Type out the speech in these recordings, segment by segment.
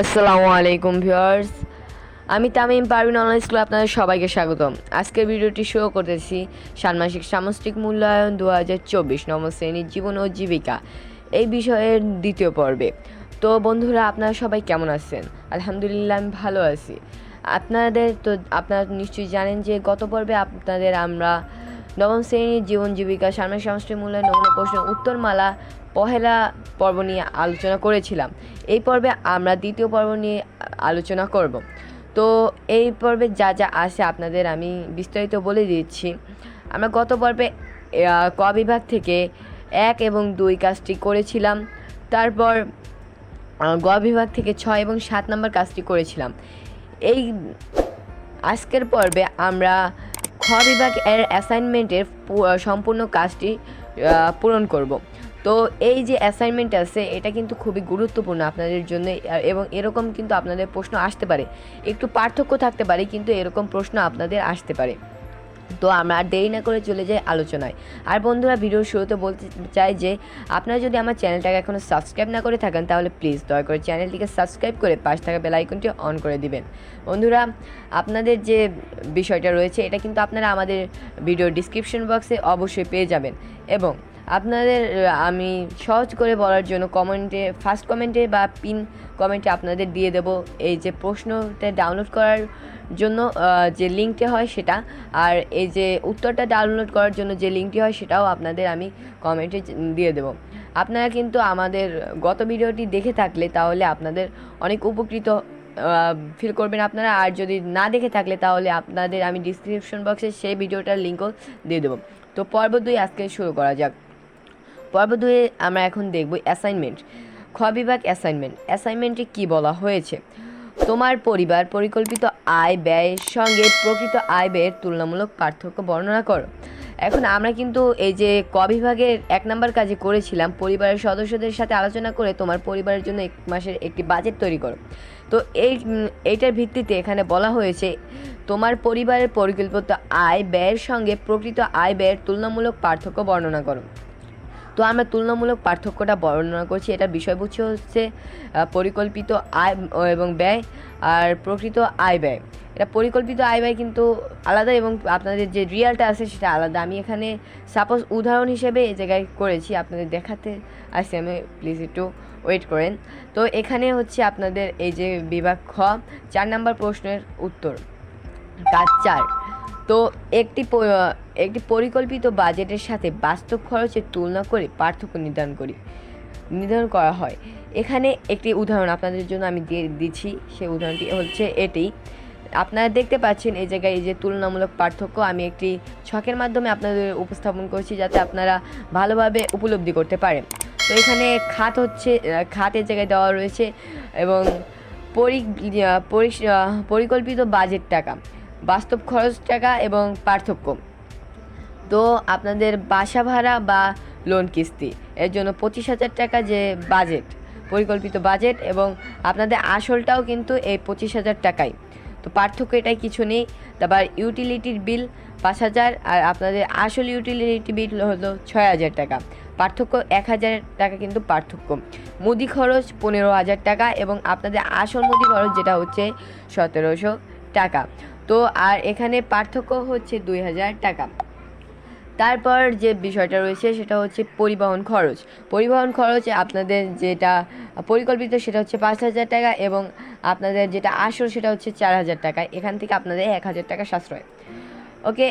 আসসালামু আলাইকুম ভিউয়ার্স আমি তামিম পারভিন অনলাইন স্কুলে আপনাদের সবাইকে স্বাগতম। আজকের ভিডিওটি শুরু করতেছি ষান্মাসিক সামষ্টিক মূল্যায়ন দু হাজার চব্বিশ নবম শ্রেণির জীবন ও জীবিকা। এই বিষয়ের দ্বিতীয় পর্বে। তো বন্ধুরা, আপনারা সবাই কেমন আছেন? আলহামদুলিল্লাহ, আমি ভালো আছি। আপনাদের তো, আপনারা নিশ্চয়ই জানেন যে গত পর্বে আপনাদের আমরা নবম শ্রেণির জীবন জীবিকা সাময়িক সামষ্টিক মূল্যায়ন নমুনা প্রশ্নের উত্তরমালা পহেলা পর্ব নিয়ে আলোচনা করেছিলাম। এই পর্বে আমরা দ্বিতীয় পর্ব নিয়ে আলোচনা করব। তো এই পর্বে যা যা আছে আপনাদের আমি বিস্তারিত বলে দিচ্ছি। আমরা গত পর্বে ক বিভাগ থেকে এক এবং দুই কাজটি করেছিলাম। তারপর গ বিভাগ থেকে ছয় এবং সাত নম্বর কাজটি করেছিলাম। এই আজকের পর্বে আমরা খ বিভাগ এর অ্যাসাইনমেন্টের সম্পূর্ণ কাজটি পূরণ করব। তো এই যে অ্যাসাইনমেন্ট আছে, এটা কিন্তু খুবই গুরুত্বপূর্ণ আপনাদের জন্য। এবং এরকম কিন্তু আপনাদের প্রশ্ন আসতে পারে। একটু পার্থক্য থাকতে পারে, কিন্তু এরকম প্রশ্ন আপনাদের আসতে পারে। তো আমরা আর দেরি না করে চলে যাই আলোচনায়। আর বন্ধুরা, ভিডিওর শুরুতে বলতে চাই যে, আপনারা যদি আমার চ্যানেলটাকে এখনও সাবস্ক্রাইব না করে থাকেন, তাহলে প্লিজ দয়া করে চ্যানেলটিকে সাবস্ক্রাইব করে পাশ থাকা বেল আইকনটি অন করে দিবেন। বন্ধুরা, আপনাদের যে বিষয়টা রয়েছে, এটা কিন্তু আপনারা আমাদের ভিডিও ডিসক্রিপশন বক্সে অবশ্যই পেয়ে যাবেন। এবং আপনাদের আমি সহজ করে বলার জন্য কমেন্টে ফার্স্ট কমেন্টে বা পিন কমেন্টে আপনাদের দিয়ে দেব এই যে প্রশ্নটা ডাউনলোড করার জন্য যে লিঙ্কটি হয় সেটা। আর এই যে উত্তরটা ডাউনলোড করার জন্য যে লিঙ্কটি হয় সেটাও আপনাদের আমি কমেন্টে দিয়ে দেব। আপনারা কিন্তু আমাদের গত ভিডিওটি দেখে থাকলে তাহলে আপনাদের অনেক উপকৃত ফিল করবেন আপনারা। আর যদি না দেখে থাকলে তাহলে আপনাদের আমি ডিসক্রিপশন বক্সে সেই ভিডিওটার লিঙ্কও দিয়ে দেবো। তো পর্ব দুই আজকে শুরু করা যাক। পর্ব দুয়ে আমরা এখন দেখব অ্যাসাইনমেন্ট খ বিভাগ অ্যাসাইনমেন্ট অ্যাসাইনমেন্টে কি বলা হয়েছে? তোমার পরিবার পরিকল্পিত আয় ব্যয়ের সঙ্গে প্রকৃত আয় ব্যয়ের তুলনামূলক পার্থক্য বর্ণনা করো। এখন আমরা কিন্তু এই যে ক বিভাগের এক নম্বর কাজে করেছিলাম, পরিবারের সদস্যদের সাথে আলোচনা করে তোমার পরিবারের জন্য এক মাসের একটি বাজেট তৈরি করো। তো এই, এইটার ভিত্তিতে এখানে বলা হয়েছে, তোমার পরিবারের পরিকল্পিত আয় ব্যয়ের সঙ্গে প্রকৃত আয় ব্যয়ের তুলনামূলক পার্থক্য বর্ণনা করো। তো আমরা তুলনামূলক পার্থক্যটা বর্ণনা করছি। এটা বিষয়বস্তু হচ্ছে পরিকল্পিত আয় এবং ব্যয় আর প্রকৃত আয় ব্যয়। এটা পরিকল্পিত আয় ব্যয় কিন্তু আলাদা এবং আপনাদের যে রিয়ালটা আছে সেটা আলাদা। আমি এখানে সাপোজ উদাহরণ হিসেবে এই জায়গায় করেছি, আপনাদের দেখাতে আসছি, আমি প্লিজ একটু ওয়েট করেন। তো এখানে হচ্ছে আপনাদের এই যে বিভাগ খ, চার নাম্বার প্রশ্নের উত্তর। কাজ চার। তো একটি একটি পরিকল্পিত বাজেটের সাথে বাস্তব খরচের তুলনা করে পার্থক্য নির্ধারণ করি, নির্ধারণ করা হয়। এখানে একটি উদাহরণ আপনাদের জন্য আমি দিয়ে দিচ্ছি। সেই উদাহরণটি হচ্ছে এটি। আপনারা দেখতে পাচ্ছেন এই জায়গায় এই যে তুলনামূলক পার্থক্য, আমি একটি ছকের মাধ্যমে আপনাদের উপস্থাপন করছি যাতে আপনারা ভালোভাবে উপলব্ধি করতে পারেন। তো এখানে খাত হচ্ছে খাতের জায়গায় দেওয়া রয়েছে এবং পরিকল্পিত বাজেট টাকা। বাস্তব খরচ টাকা এবং পার্থক্য। তো আপনাদের বাসা ভাড়া বা লোন কিস্তি, এর জন্য পঁচিশ হাজার টাকা যে বাজেট পরিকল্পিত বাজেট এবং আপনাদের আসলটাও কিন্তু এই পঁচিশ হাজার টাকাই। তো পার্থক্য এটাই কিছু নেই, তারপর ইউটিলিটির বিল পাঁচ হাজার আর আপনাদের আসল ইউটিলিটি বিল হলো ছয় হাজার টাকা। পার্থক্য এক হাজার টাকা কিন্তু পার্থক্য। মুদি খরচ পনেরো হাজার টাকা এবং আপনাদের আসল মুদি খরচ যেটা হচ্ছে সতেরোশো টাকা। তো আর এখানে পার্থক্য হচ্ছে দুই হাজার টাকা। তারপর যে বিষয়টা রয়েছে সেটা হচ্ছে পরিবহন খরচ। পরিবহন খরচ আপনাদের যেটা পরিকল্পিত সেটা হচ্ছে পাঁচ হাজার টাকা এবং আপনাদের যেটা আসল সেটা হচ্ছে চার হাজার টাকা। এখান থেকে আপনাদের এক হাজার টাকা সাশ্রয়। ওকে,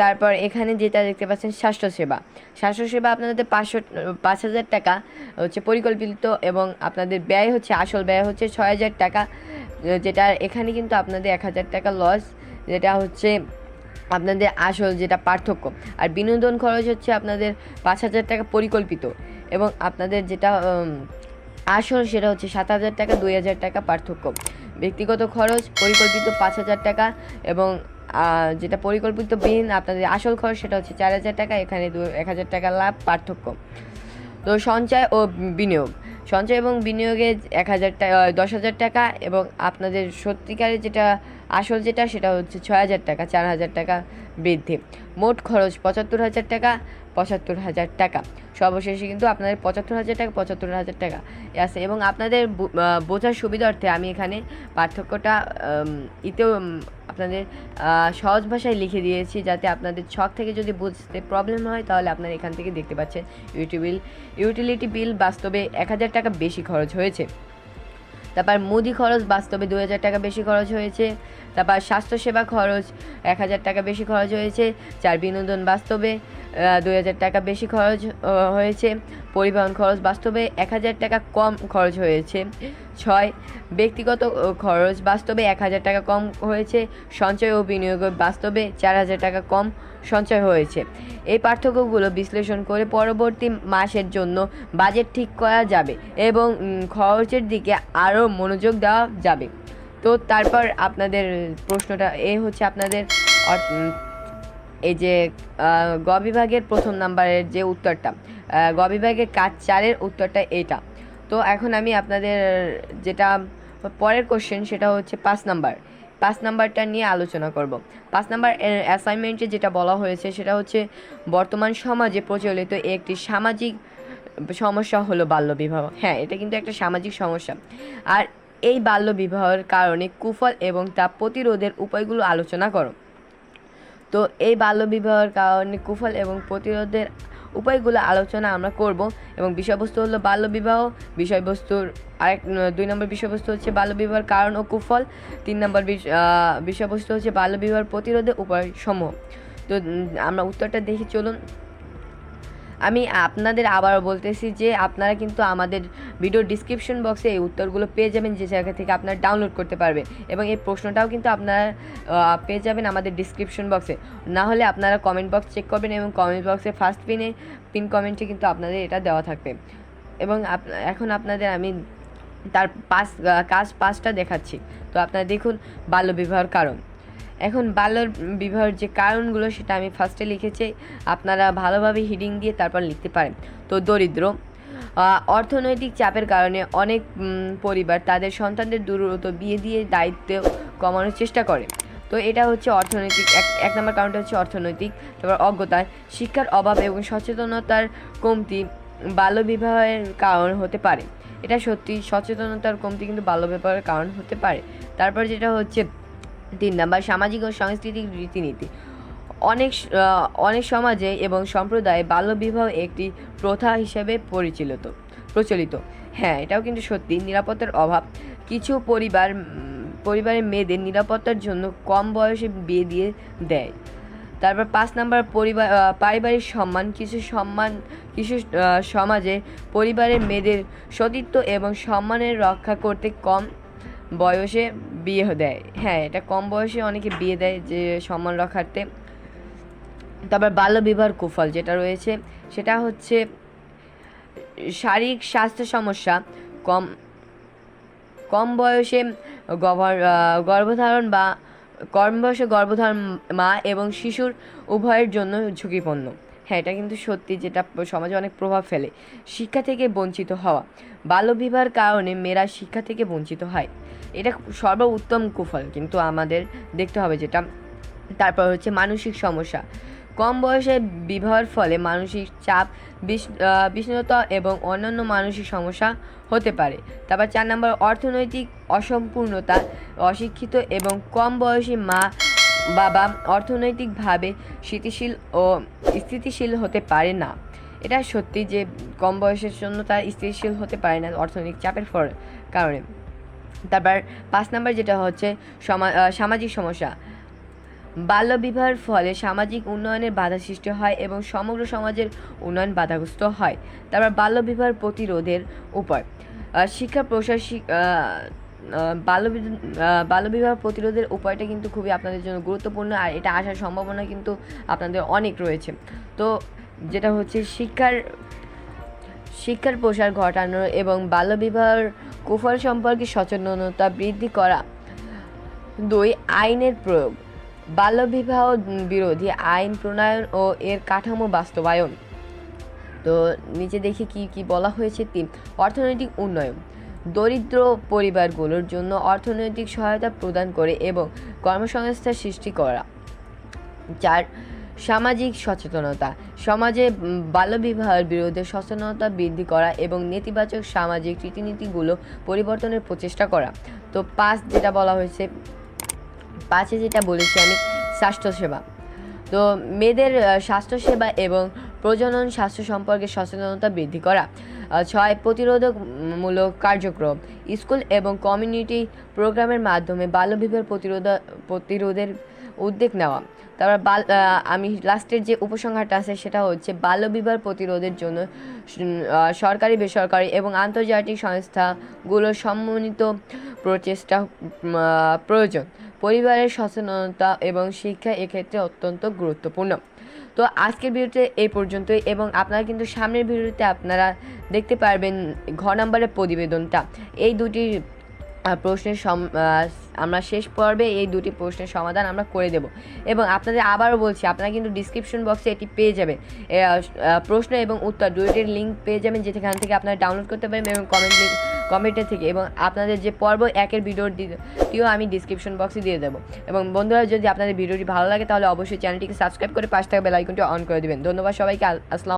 তারপর এখানে যেটা দেখতে পাচ্ছেন স্বাস্থ্যসেবা স্বাস্থ্যসেবা আপনাদের পাঁচশো, পাঁচ হাজার টাকা হচ্ছে পরিকল্পিত এবং আপনাদের ব্যয় হচ্ছে, আসল ব্যয় হচ্ছে ছয় হাজার টাকা। যেটা এখানে কিন্তু আপনাদের এক হাজার টাকা লস যেটা হচ্ছে আপনাদের আসল যেটা পার্থক্য। আর বিনোদন খরচ হচ্ছে আপনাদের পাঁচ হাজার টাকা পরিকল্পিত এবং আপনাদের যেটা আসল সেটা হচ্ছে সাত হাজার টাকা, দুই হাজার টাকা পার্থক্য। ব্যক্তিগত খরচ, পরিকল্পিত পাঁচ হাজার টাকা এবং যেটা পরিকল্পিত বিহীন আপনাদের আসল খরচ সেটা হচ্ছে চার হাজার টাকা, এখানে দু, এক হাজার টাকা লাভ, পার্থক্য। তো সঞ্চয় ও বিনিয়োগ। সঞ্চয় এবং বিনিয়োগে এক হাজার টাকা দশ হাজার টাকা এবং আপনাদের সত্যিকারের যেটা আসল যেটা, সেটা হচ্ছে ছয় হাজার টাকা, চার হাজার টাকা বৃদ্ধি। মোট খরচ পঁচাত্তর হাজার টাকা, পঁচাত্তর হাজার টাকা। সর্বশেষে কিন্তু আপনাদের পঁচাত্তর হাজার টাকা, পঁচাত্তর হাজার টাকা আছে এবং আপনাদের বোঝার সুবিধার্থে আমি এখানে পার্থক্যটা ইতেও আপনাদের সহজ ভাষায় লিখে দিয়েছি যাতে আপনাদের ছক থেকে যদি বুঝতে প্রবলেম হয়, তাহলে আপনারা এখান থেকে দেখতে পাচ্ছেন ইউটিবিল ইউটিলিটি বিল বাস্তবে এক হাজার টাকা বেশি খরচ হয়েছে। তারপর মুদি খরচ বাস্তবে দু হাজার টাকা বেশি খরচ হয়েছে। তারপর স্বাস্থ্যসেবা খরচ এক হাজার টাকা বেশি খরচ হয়েছে। চার বিনোদন বাস্তবে দুই হাজার টাকা বেশি খরচ হয়েছে। পরিবহন খরচ বাস্তবে এক হাজার টাকা কম খরচ হয়েছে। ছয়, ব্যক্তিগত খরচ বাস্তবে এক হাজার টাকা কম হয়েছে। সঞ্চয় ও বিনিয়োগ বাস্তবে চার হাজার টাকা কম সঞ্চয় হয়েছে। এই পার্থক্যগুলো বিশ্লেষণ করে পরবর্তী মাসের জন্য বাজেট ঠিক করা যাবে এবং খরচের দিকে আরও মনোযোগ দেওয়া যাবে। তো তারপর আপনাদের প্রশ্নটা এ হচ্ছে আপনাদের এই যে গ বিভাগের প্রথম নাম্বারের যে উত্তরটা গ বিভাগের কাজ চারের উত্তরটা এটা তো এখন আমি আপনাদের যেটা পরের কোশ্চেন সেটা হচ্ছে পাঁচ নাম্বার। পাঁচ নাম্বারটা নিয়ে আলোচনা করব। পাঁচ নাম্বার অ্যাসাইনমেন্টে যেটা বলা হয়েছে, সেটা হচ্ছে বর্তমান সমাজে প্রচলিত একটি সামাজিক সমস্যা হলো বাল্যবিবাহ হ্যাঁ এটা কিন্তু একটা সামাজিক সমস্যা। আর এই বাল্যবিবাহের কারণে কুফল এবং তা প্রতিরোধের উপায়গুলো আলোচনা করো। তো এই বাল্যবিবাহের কারণে কুফল এবং প্রতিরোধের উপায়গুলো আলোচনা আমরা করব এবং বিষয়বস্তু হলো বাল্যবিবাহ, বিষয়বস্তুর আরেক দুই নম্বর বিষয়বস্তু হচ্ছে বাল্যবিবাহের কারণ ও কুফল, তিন নম্বর বিষ- বিষয়বস্তু হচ্ছে বাল্যবিবাহের প্রতিরোধে উপায় সমূহ তো আমরা উত্তরটা দেখি, চলুন। আমি আপনাদের আবারও বলতেছি যে আপনারা কিন্তু আমাদের ভিডিও ডিসক্রিপশন বক্সে এই উত্তরগুলো পেয়ে যাবেন যে জায়গা থেকে আপনারা ডাউনলোড করতে পারবেন। এবং এই প্রশ্নটাও কিন্তু আপনারা পেয়ে যাবেন আমাদের ডিসক্রিপশন বক্সে না হলে আপনারা কমেন্ট বক্স চেক করবেন এবং কমেন্ট বক্সে ফার্স্ট পিনে পিন কমেন্টে কিন্তু আপনাদের এটা দেওয়া থাকবে। এবং এখন আপনাদের আমি তার পাঁচ কাজ পাঁচটা দেখাচ্ছি। তো আপনারা দেখুন বাল্যবিবাহের কারণ। এখন বাল্য বিবাহের যে কারণগুলো সেটা আমি ফার্স্টে লিখেছি, আপনারা ভালোভাবে হিডিং দিয়ে তারপর লিখতে পারেন। তো দরিদ্র অর্থনৈতিক চাপের কারণে অনেক পরিবার তাদের সন্তানদের দ্রুত বিয়ে দিয়ে দায়িত্ব কমানোর চেষ্টা করে। তো এটা হচ্ছে অর্থনৈতিক, এক এক নম্বর কারণটা হচ্ছে অর্থনৈতিক, তারপর অজ্ঞতা, শিক্ষার অভাব এবং সচেতনতার কমতি বাল্যবিবাহের কারণ হতে পারে। এটা সত্যি সচেতনতার কমতি কিন্তু বাল্যবিবাহের কারণ হতে পারে। তারপর যেটা হচ্ছে তিন নাম্বার, সামাজিক ও সাংস্কৃতিক রীতিনীতি। অনেক অনেক সমাজে এবং সম্প্রদায়ে বাল্যবিবাহ একটি প্রথা হিসেবে পরিচালিত, প্রচলিত। হ্যাঁ এটাও কিন্তু সত্যি, নিরাপত্তার অভাব। কিছু পরিবার পরিবারের মেয়েদের নিরাপত্তার জন্য কম বয়সে বিয়ে দিয়ে দেয়। তারপর পাঁচ নাম্বার পরিবার পারিবারিক সম্মান। কিছু সম্মান, কিছু সমাজে পরিবারের মেয়েদের সতীত্ব এবং সম্মানের রক্ষা করতে কম বয়সে বিয়ে দেয়। হ্যাঁ এটা কম বয়সে অনেকে বিয়ে দেয় যে সম্মান রক্ষার্থে। তারপর বাল্যবিবাহ কুফল যেটা রয়েছে, সেটা হচ্ছে শারীরিক স্বাস্থ্য সমস্যা। কম কম বয়সে গর্ভধারণ বা কম বয়সে গর্ভধারণ মা এবং শিশুর উভয়ের জন্য ঝুঁকিপূর্ণ। হ্যাঁ এটা কিন্তু সত্যি যেটা সমাজে অনেক প্রভাব ফেলে। শিক্ষা থেকে বঞ্চিত হওয়া। বাল্যবিবাহের কারণে মেয়েরা শিক্ষা থেকে বঞ্চিত হয়। এটা সর্ব উত্তম কুফল, কিন্তু আমাদের দেখতে হবে যেটা। তারপর হচ্ছে মানসিক সমস্যা। কম বয়সে বিবাহের ফলে মানসিক চাপ, বিষ- বিষণ্ণতা এবং অন্যান্য মানসিক সমস্যা হতে পারে। তারপর চার নম্বর, অর্থনৈতিক অসম্পূর্ণতা, অশিক্ষিত এবং কম বয়সী মা, বাবা অর্থনৈতিকভাবে স্থিতিশীল ও স্থিতিশীল হতে পারে না। এটা সত্যি যে কম বয়সের জন্য তার স্থিতিশীল হতে পারে না অর্থনৈতিক চাপের কারণে। তারপর পাঁচ নাম্বার যেটা হচ্ছে সমা- সামাজিক সমস্যা। বাল্যবিবাহের ফলে সামাজিক উন্নয়নের বাধা সৃষ্টি হয় এবং সমগ্র সমাজের উন্নয়ন বাধাগ্রস্ত হয়। তারপর বাল্যবিবাহ প্রতিরোধের উপায় শিক্ষা প্রসার বাল্য বাল্যবিবাহ প্রতিরোধের উপায়টা কিন্তু খুবই আপনাদের জন্য গুরুত্বপূর্ণ আর এটা আসার সম্ভাবনা কিন্তু আপনাদের অনেক রয়েছে। তো যেটা হচ্ছে শিক্ষার শিক্ষার প্রসার ঘটানো এবং বাল্যবিবাহের কুফল সম্পর্কে সচেতনতা বৃদ্ধি করা। দুই, আইনের প্রয়োগ। বাল্যবিবাহ বিরোধী আইন প্রণয়ন ও এর কাঠামো বাস্তবায়ন। তো নিচে দেখি কি কি বলা হয়েছে? তিন, অর্থনৈতিক উন্নয়ন। দরিদ্র পরিবারগুলোর জন্য অর্থনৈতিক সহায়তা প্রদান করে এবং কর্মসংস্থান সৃষ্টি করা। চার সামাজিক সচেতনতা। সমাজে বাল্যবিবাহের বিরুদ্ধে সচেতনতা বৃদ্ধি করা এবং নেতিবাচক সামাজিক রীতিনীতিগুলো পরিবর্তনের প্রচেষ্টা করা। তো পাঁচ যেটা বলা হয়েছে, পাঁচে যেটা বলেছি আমি, স্বাস্থ্যসেবা। তো মেয়েদের স্বাস্থ্যসেবা এবং প্রজনন স্বাস্থ্য সম্পর্কে সচেতনতা বৃদ্ধি করা। ছয়, প্রতিরোধকমূলক কার্যক্রম। স্কুল এবং কমিউনিটি প্রোগ্রামের মাধ্যমে বাল্যবিবাহ প্রতিরোধ, প্রতিরোধের উদ্যোগ নেওয়া। তারপর বাল আমি লাস্টের যে উপসংহারটা আছে সেটা হচ্ছে বাল্যবিবাহ প্রতিরোধের জন্য সরকারি, বেসরকারি এবং আন্তর্জাতিক সংস্থাগুলোর সম্মিলিত প্রচেষ্টা প্রয়োজন। পরিবারের সচেতনতা এবং শিক্ষা এক্ষেত্রে অত্যন্ত গুরুত্বপূর্ণ। তো আজকের ভিডিওতে এই পর্যন্তই এবং আপনারা কিন্তু সামনের ভিডিওতে আপনারা দেখতে পারবেন ঘ নাম্বারের প্রতিবেদনটা। এই দুটি প্রশ্নের আমরা শেষ পর্বে এই দুটি প্রশ্নের সমাধান আমরা করে দেব। এবং আপনাদের আবারও বলছি, আপনারা কিন্তু ডিসক্রিপশন বক্সে এটি পেয়ে যাবেন। প্রশ্ন এবং উত্তর দুইটির লিঙ্ক পেয়ে যাবেন যেখান থেকে আপনারা ডাউনলোড করতে পারবেন এবং কমেন্ট লিঙ্ক কমেন্টের থেকে। এবং আপনাদের যে পর্ব একের ভিডিওটিও আমি ডিসক্রিপশন বক্সে দিয়ে দেবো। এবং বন্ধুরা, যদি আপনাদের ভিডিওটি ভালো লাগে, তাহলে অবশ্যই চ্যানেলটিকে সাবস্ক্রাইব করে পাশ থাকা বেল আইকনটি অন করে দিবেন। ধন্যবাদ সবাইকে আসসালাম